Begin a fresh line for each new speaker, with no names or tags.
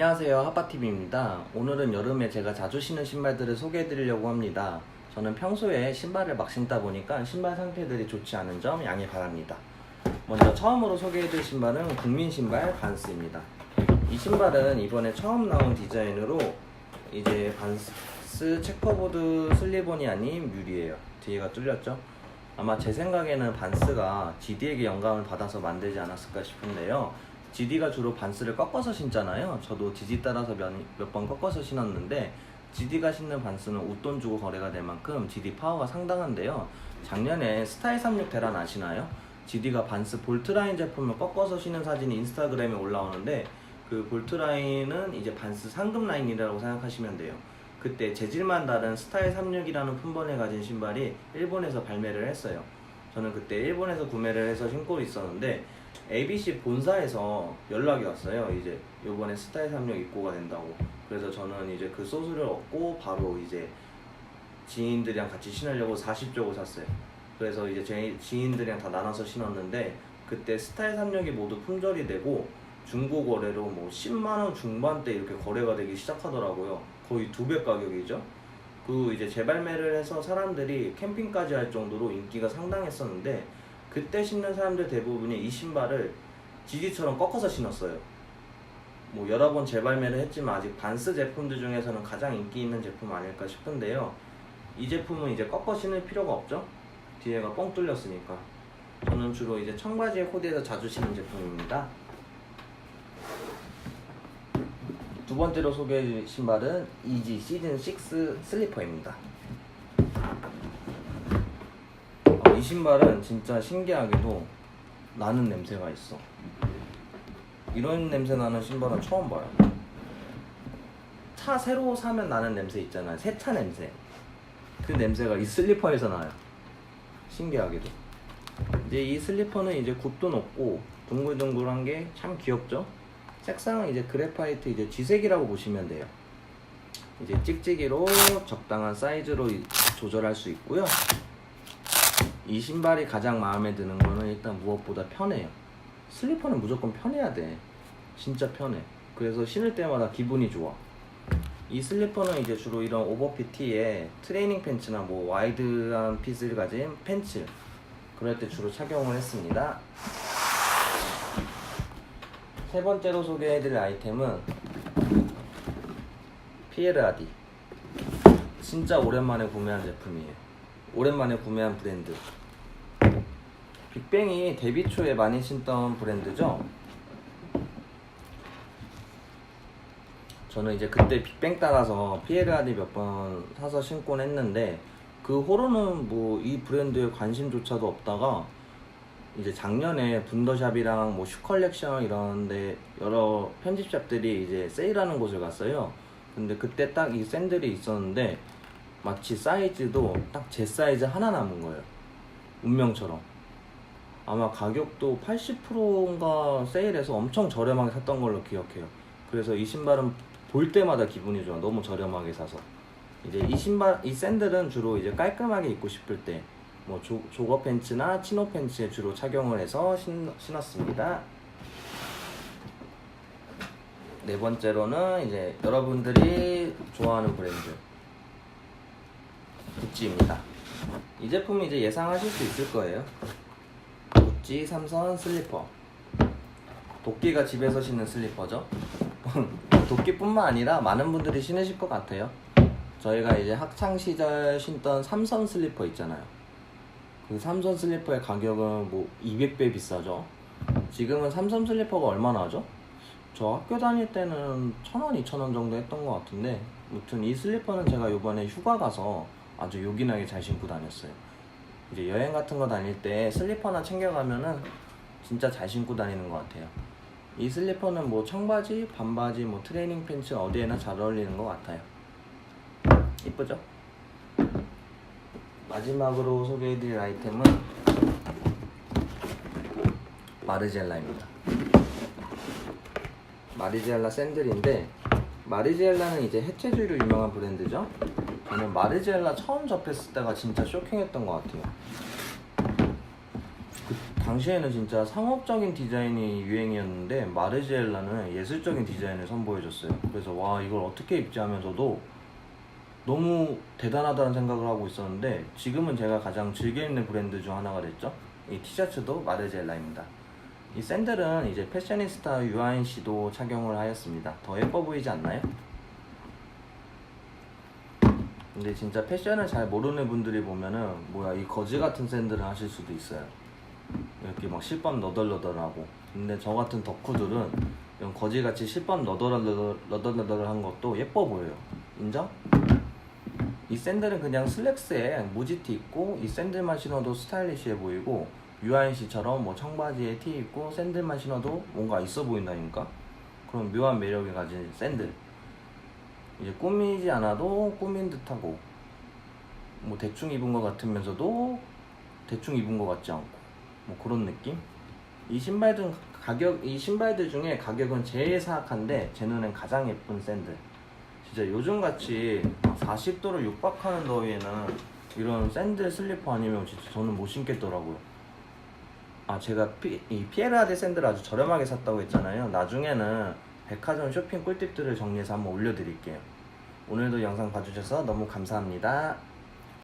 안녕하세요. 하빠TV입니다. 오늘은 여름에 제가 자주 신는 신발들을 소개해 드리려고 합니다. 저는 평소에 신발을 막 신다 보니까 신발 상태들이 좋지 않은 점 양해 바랍니다. 먼저 처음으로 소개해 드릴 신발은 국민 신발 반스입니다. 이 신발은 이번에 처음 나온 디자인으로 이제 반스 체커보드 슬리본이 아닌 뮤리예요. 뒤에가 뚫렸죠? 아마 제 생각에는 반스가 GD에게 영감을 받아서 만들지 않았을까 싶은데요 GD가 주로 반스를 꺾어서 신잖아요. 저도 GD 따라서 몇 번 꺾어서 신었는데 GD가 신는 반스는 웃돈 주고 거래가 될 만큼 GD 파워가 상당한데요. 작년에 스타일 36 대란 아시나요? GD가 반스 볼트라인 제품을 꺾어서 신는 사진이 인스타그램에 올라오는데 그 볼트라인은 이제 반스 상급 라인이라고 생각하시면 돼요. 그때 재질만 다른 스타일 36이라는 품번을 가진 신발이 일본에서 발매를 했어요. 저는 그때 일본에서 구매를 해서 신고 있었는데 ABC 본사에서 연락이 왔어요. 이제 요번에 스타일 36 입고가 된다고. 그래서 저는 이제 그 소스를 얻고 바로 이제 지인들이랑 같이 신으려고 40쪽을 샀어요. 그래서 이제 제 지인들이랑 다 나눠서 신었는데 그때 스타일 36이 모두 품절이 되고 중고 거래로 뭐 10만 원 중반대 이렇게 거래가 되기 시작하더라고요. 거의 두 배 가격이죠. 그 이제 재발매를 해서 사람들이 캠핑까지 할 정도로 인기가 상당했었는데 그때 신는 사람들 대부분이 이 신발을 GD처럼 꺾어서 신었어요. 뭐 여러 번 재발매를 했지만 아직 반스 제품들 중에서는 가장 인기 있는 제품 아닐까 싶은데요. 이 제품은 이제 꺾어 신을 필요가 없죠. 뒤에가 뻥 뚫렸으니까. 저는 주로 이제 청바지에 코디해서 자주 신는 제품입니다. 두 번째로 소개해줄 신발은 이지 시즌 6 슬리퍼입니다. 어, 이 신발은 진짜 신기하게도 나는 냄새가 있어. 이런 냄새 나는 신발은 처음 봐요. 차 새로 사면 나는 냄새 있잖아요. 새 차 냄새. 그 냄새가 이 슬리퍼에서 나요. 신기하게도. 이제 이 슬리퍼는 이제 굽도 높고 둥글둥글한 게 참 귀엽죠? 색상은 이제 그래파이트 이제 지색이라고 보시면 돼요. 이제 찍찍이로 적당한 사이즈로 이- 조절할 수 있고요. 이 신발이 가장 마음에 드는 거는 일단 무엇보다 편해요. 슬리퍼는 무조건 편해야 돼. 진짜 편해. 그래서 신을 때마다 기분이 좋아. 이 슬리퍼는 이제 주로 이런 오버핏 티에 트레이닝 팬츠나 뭐 와이드한 핏을 가진 팬츠 그럴 때 주로 착용을 했습니다. 세 번째로 소개해드릴 아이템은 피에르 아디. 진짜 오랜만에 구매한 제품이에요. 오랜만에 구매한 브랜드. 빅뱅이 데뷔 초에 많이 신던 브랜드죠. 저는 이제 그때 빅뱅 따라서 피에르 아디 몇 번 사서 신곤 했는데 그 후로는 뭐 이 브랜드에 관심조차도 없다가 이제 작년에 분더샵이랑 뭐 슈컬렉션 이런데 여러 편집샵들이 이제 세일하는 곳을 갔어요. 근데 그때 딱 이 샌들이 있었는데 마치 사이즈도 딱 제 사이즈 하나 남은 거예요. 운명처럼. 아마 가격도 80%인가 세일해서 엄청 저렴하게 샀던 걸로 기억해요. 그래서 이 신발은 볼 때마다 기분이 좋아. 너무 저렴하게 사서. 이제 이 신발, 이 샌들은 주로 이제 깔끔하게 입고 싶을 때, 뭐 조, 조거 팬츠나 치노 팬츠에 주로 착용을 해서 신, 신었습니다. 네 번째로는 이제 여러분들이 좋아하는 브랜드 구찌입니다. 이 제품이 이제 예상하실 수 있을 거예요. 구찌 삼선 슬리퍼. 도끼가 집에서 신는 슬리퍼죠. 도끼뿐만 아니라 많은 분들이 신으실 것 같아요. 저희가 이제 학창 시절 신던 삼선 슬리퍼 있잖아요. 그 삼선 슬리퍼의 가격은 뭐 200배 비싸죠. 지금은 삼선 슬리퍼가 얼마나 하죠? 저 학교 다닐 때는 1000원, 2000원 정도 했던 것 같은데 무튼 이 슬리퍼는 제가 요번에 휴가 가서 아주 요긴하게 잘 신고 다녔어요. 이제 여행 같은 거 다닐 때 슬리퍼나 챙겨가면은 진짜 잘 신고 다니는 것 같아요. 이 슬리퍼는 뭐 청바지, 반바지, 뭐 트레이닝 팬츠 어디에나 잘 어울리는 것 같아요. 이쁘죠? 마지막으로 소개해드릴 아이템은 마르젤라입니다. 마르젤라 샌들인데 마르젤라는 이제 해체주의로 유명한 브랜드죠. 저는 마르젤라 처음 접했을 때가 진짜 쇼킹했던 것 같아요. 그 당시에는 진짜 상업적인 디자인이 유행이었는데 마르지엘라는 예술적인 디자인을 선보여줬어요. 그래서 와 이걸 어떻게 입지 하면서도 너무 대단하다는 생각을 하고 있었는데 지금은 제가 가장 즐겨 입는 브랜드 중 하나가 됐죠. 이 티셔츠도 마르지엘라입니다. 이 샌들은 이제 패셔니스타 유아인 씨도 착용을 하였습니다. 더 예뻐 보이지 않나요? 근데 진짜 패션을 잘 모르는 분들이 보면은 뭐야 이 거지 같은 샌들을 하실 수도 있어요. 이렇게 막 실밥 너덜너덜하고. 근데 저 같은 덕후들은 이런 거지같이 실밥 너덜너덜 너덜너덜한 것도 예뻐 보여요. 인정? 이 샌들은 그냥 슬랙스에 무지티 입고 이 샌들만 신어도 스타일리시해 보이고 유아인 씨처럼 뭐 청바지에 티 입고 샌들만 신어도 뭔가 있어 보인다니까. 그런 묘한 매력을 가진 샌들. 이제 꾸미지 않아도 꾸민 듯하고 뭐 대충 입은 것 같으면서도 대충 입은 것 같지 않고 뭐 그런 느낌? 이 신발들 가격 이 신발들 중에 가격은 제일 사악한데 제 눈엔 가장 예쁜 샌들. 진짜 요즘 같이 40도를 육박하는 더위에는 이런 샌들 슬리퍼 아니면 진짜 저는 못 신겠더라고요. 아 제가 피, 이 피에라데 샌들 아주 저렴하게 샀다고 했잖아요. 나중에는 백화점 쇼핑 꿀팁들을 정리해서 한번 올려드릴게요. 오늘도 영상 봐주셔서 너무 감사합니다.